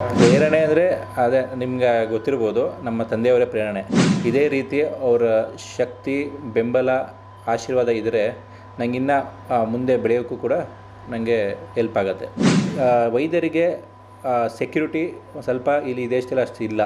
ಪ್ರೇರಣೆ ಅಂದರೆ ಅದೇ ನಿಮ್ಗೆ ಗೊತ್ತಿರ್ಬೋದು, ನಮ್ಮ ತಂದೆಯವರೇ ಪ್ರೇರಣೆ. ಇದೇ ರೀತಿ ಅವರ ಶಕ್ತಿ, ಬೆಂಬಲ, ಆಶೀರ್ವಾದ ಇದ್ದರೆ ನನಗಿನ್ನ ಮುಂದೆ ಬೆಳೆಯೋಕ್ಕೂ ಕೂಡ ನನಗೆ ಹೆಲ್ಪ್ ಆಗುತ್ತೆ. ವೈದ್ಯರಿಗೆ ಸೆಕ್ಯೂರಿಟಿ ಸ್ವಲ್ಪ ಇಲ್ಲಿ ದೇಶದಲ್ಲಿ ಅಷ್ಟು ಇಲ್ಲ.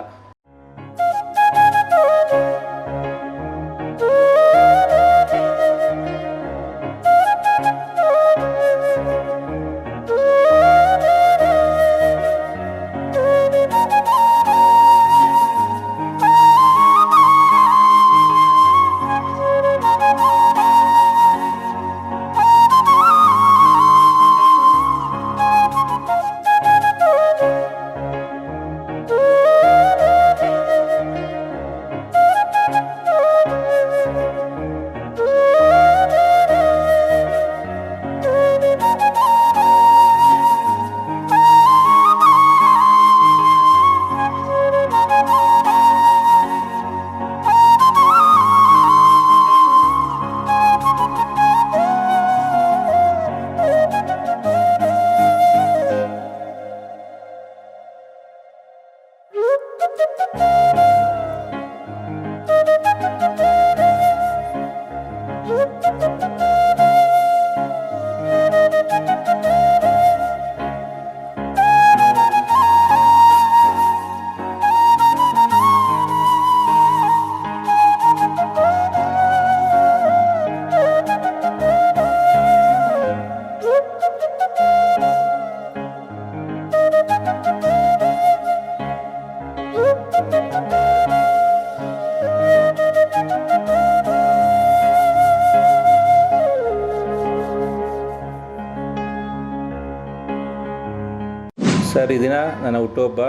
ಸರ್, ಈ ದಿನ ನನ್ನ ಹುಟ್ಟುಹಬ್ಬ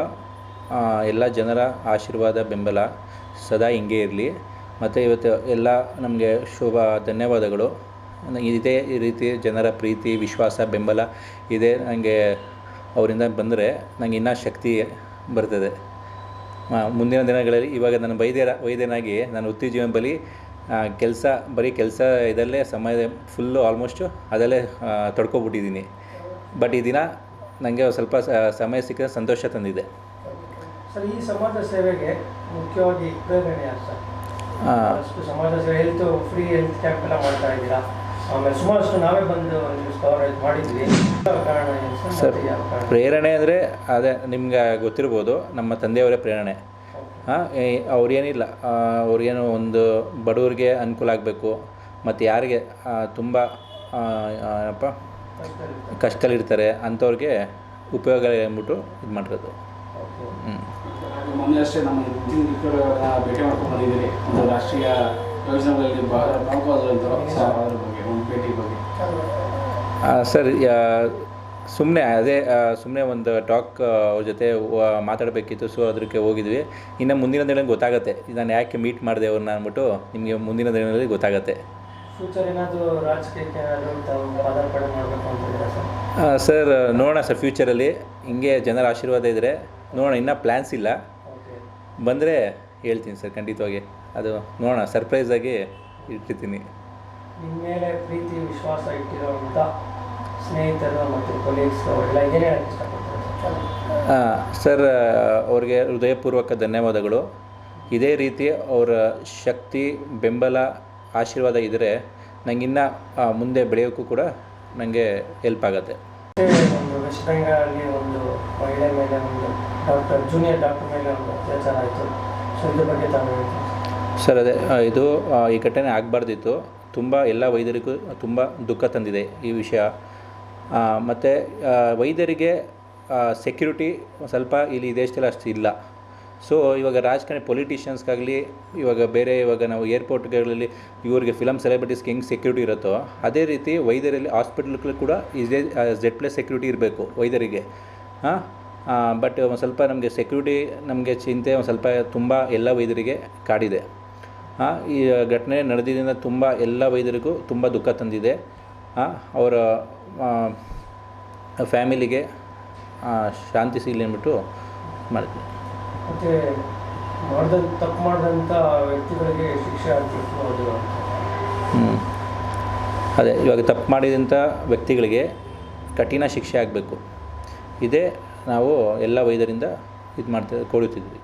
ಎಲ್ಲ ಜನರ ಆಶೀರ್ವಾದ, ಬೆಂಬಲ ಸದಾ ಹಿಂಗೆ ಇರಲಿ. ಮತ್ತು ಇವತ್ತು ಎಲ್ಲ ನಮಗೆ ಶುಭ ಧನ್ಯವಾದಗಳು. ಇದೇ ಈ ರೀತಿ ಜನರ ಪ್ರೀತಿ, ವಿಶ್ವಾಸ, ಬೆಂಬಲ ಇದೆ ನನಗೆ ಅವರಿಂದ ಬಂದರೆ ನನಗೆ ಇನ್ನೂ ಶಕ್ತಿ ಬರ್ತದೆ. ಮುಂದಿನ ದಿನಗಳಲ್ಲಿ ಇವಾಗ ನಾನು ವೈದ್ಯರ, ವೈದ್ಯನಾಗಿ ನಾನು ವೃತ್ತಿ ಬಲಿ ಕೆಲಸ, ಬರೀ ಕೆಲಸ ಇದರಲ್ಲೇ ಸಮಯ ಫುಲ್ಲು ಆಲ್ಮೋಸ್ಟು ಅದರಲ್ಲೇ ತಡ್ಕೊಬಿಟ್ಟಿದ್ದೀನಿ. ಬಟ್ ಈ ದಿನ ನನಗೆ ಸ್ವಲ್ಪ ಸಮಯ ಸಿಕ್ಕ ಸಂತೋಷ ತಂದಿದೆ. ಸರ್ ಈ ಸಮಾಜ ಸೇವೆಗೆ ಮುಖ್ಯವಾಗಿ ಪ್ರೇರಣೆ ಸರ್? ಸಮಾಜ ಸೇವೆ ಹೆಲ್ತ್ ಫ್ರೀ ಹೆಲ್ತ್ ಕ್ಯಾಂಪ್ ಎಲ್ಲ ಮಾಡ್ತಾ ಇದ್ದೀರಾ? ಆಮೇಲೆ ಸುಮಾರಷ್ಟು ನಾವೇ ಬಂದು ಮಾಡಿದ್ವಿ. ಸರ್? ಪ್ರೇರಣೆ ಅಂದರೆ ಅದೇ ನಿಮ್ಗೆ ಗೊತ್ತಿರ್ಬೋದು ನಮ್ಮ ತಂದೆಯವರೇ ಪ್ರೇರಣೆ. ಹಾಂ ಅವ್ರೇನಿಲ್ಲ ಅವ್ರಿಗೇನು ಒಂದು ಬಡವ್ರಿಗೆ ಅನುಕೂಲ ಆಗಬೇಕು ಮತ್ತು ಯಾರಿಗೆ ತುಂಬ ಏನಪ್ಪ. ಕಷ್ಟದಲ್ಲಿರ್ತಾರೆ. ಅಂಥವ್ರಿಗೆ ಉಪಯೋಗ ಅಂದ್ಬಿಟ್ಟು ಇದು ಮಾಡಿರೋದು. ಮೊನ್ನೆ ಅಷ್ಟೇ ನಮ್ಮ ನಿತಿನ್ ಗಡ್ಕರಿಯವರನ್ನ ಭೇಟಿ ಮಾಡ್ಕೊಂಡು ಬಂದಿದ್ದೀರಿ. ಒಂದು ರಾಷ್ಟ್ರೀಯ ಯೋಜನೆಗಳಲ್ಲಿ ಬಹಳ ಪ್ರಮುಖವಾದಂಥದ್ದು ಸೊ ಅದ್ರ ಬಗ್ಗೆ ಒಂದು ಭೇಟಿ ಬಗ್ಗೆ. ಆ, ಸರ್ ಸುಮ್ಮನೆ ಅದೇ ಸುಮ್ಮನೆ ಒಂದು ಟಾಕ್ ಅವ್ರ ಜೊತೆ ಮಾತಾಡಬೇಕಿತ್ತು ಸೊ ಅದಕ್ಕೆ ಹೋಗಿದ್ವಿ. ಇನ್ನು ಮುಂದಿನ ದಿನ ಗೊತ್ತಾಗುತ್ತೆ. ನಾನು ಯಾಕೆ ಮೀಟ್ ಮಾಡಿದೆ ಅವ್ರನ್ನ ಅಂದ್ಬಿಟ್ಟು ನಿಮಗೆ ಮುಂದಿನ ದಿನಗಳಲ್ಲಿ ಗೊತ್ತಾಗುತ್ತೆ. ಫ್ಯೂಚರ್ ಏನಾದರೂ ರಾಜಕೀಯಕ್ಕೆ ಏನಾದರೂ ತಾವು ಪದಾರ್ಪಣೆ ಮಾಡಬೇಕು ಅಂತ ಸರ್? ನೋಡೋಣ ಸರ್ ಫ್ಯೂಚರಲ್ಲಿ ಹಿಂಗೆ ಜನರ ಆಶೀರ್ವಾದ ಇದ್ದರೆ ನೋಡೋಣ ಇನ್ನೂ ಪ್ಲ್ಯಾನ್ಸ್ ಇಲ್ಲ. ಬಂದರೆ ಹೇಳ್ತೀನಿ ಸರ್ ಖಂಡಿತವಾಗಿ. ಅದು ನೋಡೋಣ ಸರ್ಪ್ರೈಸಾಗಿ ಇಟ್ಟಿರ್ತೀನಿ ನಿಮ್ಮ ಮೇಲೆ ಪ್ರೀತಿ ವಿಶ್ವಾಸ ಇಟ್ಟಿರುವಂಥ ಸ್ನೇಹಿತರು ಮತ್ತು ಕೊಲೀಗ್ಸ್ ಅವರೆಲ್ಲ ಏನೇ ಹೇಳಕ್ಕೆ ಇಷ್ಟಪಡ್ತಾರೆ ಸರ್? ಆ, ಸರ್ ಅವ್ರಿಗೆ ಹೃದಯಪೂರ್ವಕ ಧನ್ಯವಾದಗಳು. ಇದೇ ರೀತಿ ಅವರ ಶಕ್ತಿ ಬೆಂಬಲ ಆಶೀರ್ವಾದ ಇದ್ದರೆ ನನಗಿನ್ನ ಮುಂದೆ ಬೆಳೆಯೋಕ್ಕೂ ಕೂಡ ನನಗೆ ಹೆಲ್ಪ್ ಆಗುತ್ತೆ. ಒಂದು ವೆಸ್ಟ್ ಬೆಂಗಾಲಲ್ಲಿ ಒಂದು ಮಹಿಳೆ ಮೇಲೆ ಒಂದು ಡಾಕ್ಟರ್ ಜೂನಿಯರ್ ಡಾಕ್ಟರ್ ಮೇಲೆ ಒಂದು ಅತ್ಯಾಚಾರ ಆಯಿತು. ಸೊ ಇದ್ರ ಬಗ್ಗೆ ತಾವು ಸರ್ ಅದೇ ಇದು ಈ ಘಟನೆ ಆಗಬಾರ್ದಿತ್ತು. ತುಂಬ ಎಲ್ಲ ವೈದ್ಯರಿಗೂ ತುಂಬ ದುಃಖ ತಂದಿದೆ ಈ ವಿಷಯ. ಮತ್ತು ವೈದ್ಯರಿಗೆ ಸೆಕ್ಯೂರಿಟಿ ಸ್ವಲ್ಪ ಇಲ್ಲಿ ಈ ದೇಶದಲ್ಲಿ ಅಷ್ಟು ಇಲ್ಲ. ಸೊ ಇವಾಗ ರಾಜಕಾರಣಿ ಪೊಲಿಟಿಷಿಯನ್ಸ್ಗಾಗಲಿ ಇವಾಗ ಬೇರೆ ಇವಾಗ ನಾವು ಏರ್ಪೋರ್ಟ್ಗಳಲ್ಲಿ ಇವರಿಗೆ ಫಿಲಮ್ ಸೆಲೆಬ್ರಿಟೀಸ್ಗೆ ಹೆಂಗೆ ಸೆಕ್ಯೂರಿಟಿ ಇರುತ್ತೋ, ಅದೇ ರೀತಿ ವೈದ್ಯರಲ್ಲಿ ಹಾಸ್ಪಿಟ್ಲ್ಗಳು ಕೂಡ ಇದೇ ಜೆಡ್ ಪ್ಲಸ್ ಸೆಕ್ಯೂರಿಟಿ ಇರಬೇಕು ವೈದ್ಯರಿಗೆ. ಹಾಂ? ಬಟ್ ಒಂದು ಸ್ವಲ್ಪ ನಮಗೆ ಸೆಕ್ಯೂರಿಟಿ ನಮಗೆ ಚಿಂತೆ ಒಂದು ಸ್ವಲ್ಪ ತುಂಬ ಎಲ್ಲ ವೈದ್ಯರಿಗೆ ಕಾಡಿದೆ. ಹಾಂ? ಈ ಘಟನೆ ನಡೆದಿದ್ದರಿಂದ ತುಂಬ ಎಲ್ಲ ವೈದ್ಯರಿಗೂ ತುಂಬ ದುಃಖ ತಂದಿದೆ. ಹಾಂ? ಅವರ ಫ್ಯಾಮಿಲಿಗೆ ಶಾಂತಿ ಸಿಗಲಿ ಅಂದ್ಬಿಟ್ಟು ಮಾಡಿದ್ವಿ ಮತ್ತು ಮಾಡ್ದಂಥ ತಪ್ಪು ಮಾಡಿದಂಥ ವ್ಯಕ್ತಿಗಳಿಗೆ ಶಿಕ್ಷೆ ಆಗಬೇಕು ಹ್ಞೂ ಅದೇ, ಇವಾಗ ತಪ್ಪು ಮಾಡಿದಂಥ ವ್ಯಕ್ತಿಗಳಿಗೆ ಕಠಿಣ ಶಿಕ್ಷೆ ಆಗಬೇಕು. ಇದೇ ನಾವು ಎಲ್ಲ ವೈದ್ಯರಿಂದ ಇದು ಮಾಡ್ತಾ ಕೊಡುತ್ತಿದ್ವಿ